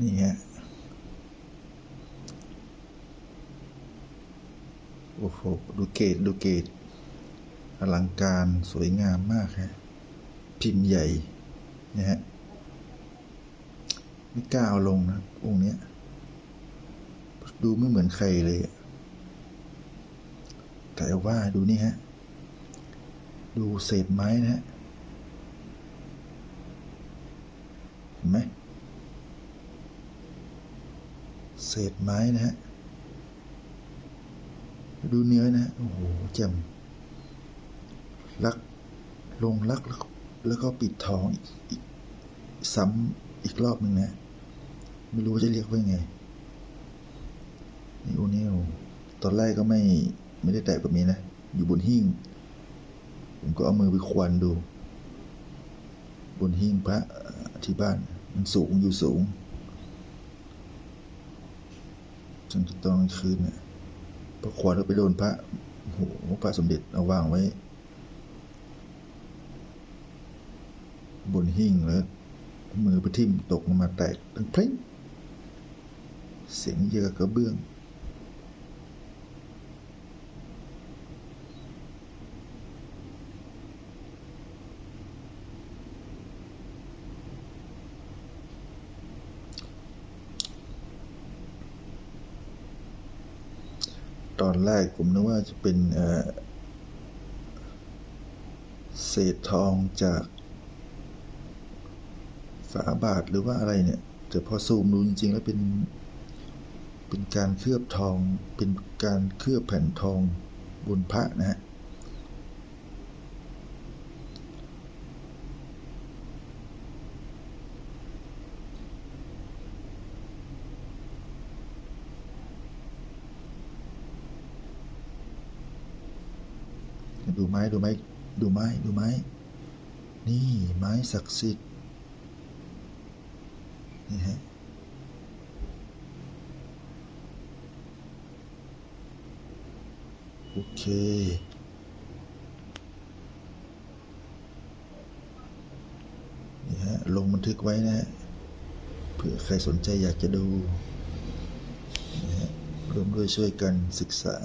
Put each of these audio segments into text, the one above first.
นี่ฮะโอ้โห ดูเกตดูเกต อลังการสวยงามมากฮะ พิมพ์ใหญ่นะฮะ ไม่กล้าเอาลงนะ องค์เนี้ย ดูไม่เหมือนใครเลย แต่ว่าดูนี่ฮะ ดูเศษไม้นะฮะ เห็นไหม เศษไม้นะฮะ ดูเนื้อนะโอ้โหแจ่มลัก ลงลักแล้วก็แล้วก็ปิดท้องอีกซ้ำอีกรอบหนึ่งนะ ไม่รู้จะเรียกว่าไงนี่โอเนียตอนแรกก็ไม่ไม่ได้แตะแบบนี้นะ อยู่บนหิ้ง ผมก็เอามือไปควานดู บนหิ้งพระที่บ้าน มันสูงอยู่สูง จนตอนกลางคืนเนี่ยพระขวานแล้วไปโดนพระโอ้โหพระสมเด็จเอาวางไว้ บนหิ้งแล้วมือไปทิ่มตกลงมาแตกดังเพลงเสียงเยอะกระเบื้อง ตอนแรกผมนึกว่าจะเป็นเศษทองจากฝาบาทหรือว่าอะไรเนี่ย แต่พอซูมดูจริงๆ แล้วเป็น เป็นการเคลือบทอง เป็นการเคลือบแผ่นทองบนพระนะฮะ ดูไม้ดูไม้ดูไม้ดูไม้ นี่ไม้ศักดิ์สิทธิ์นี่ฮะโอเคนี่ฮะลงบันทึกไว้นะฮะเผื่อใครสนใจอยากจะดูนี่ฮะร่วมด้วยช่วยกันศึกษา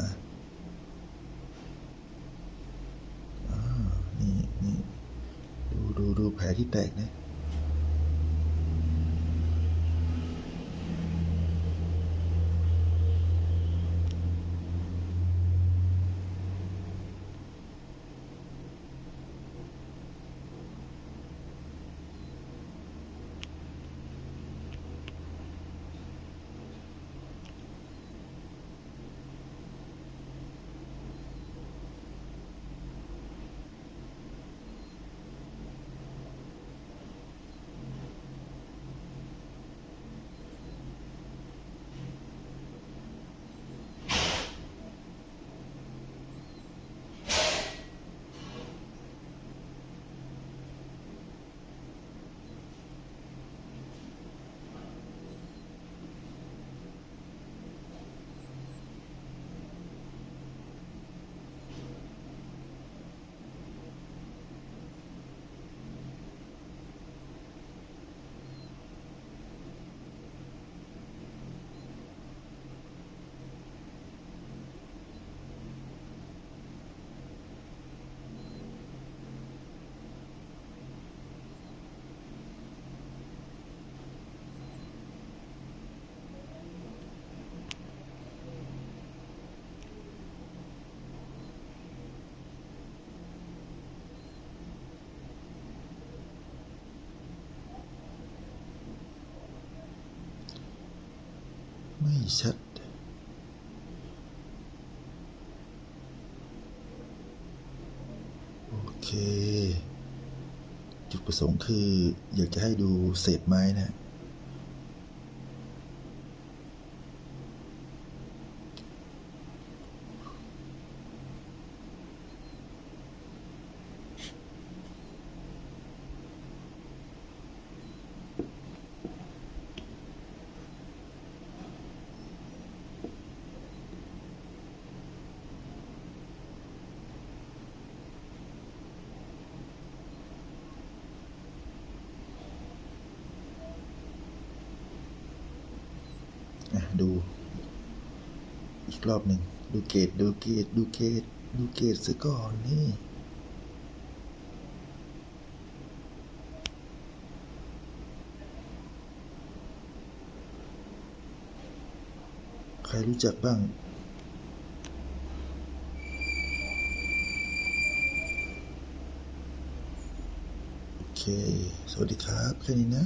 นี่นี่ดูดูดู แผลที่แตกนะ ไม่ชัด โอเค จุดประสงค์คืออยากจะให้ดูเศษไม้นะอะ ดูอีกรอบหนึ่งดูเกตดูเกตดูเกตดูเกตซะก่อนนี่ใครรู้จักบ้าง โอเค สวัสดีครับ แค่นี้นะ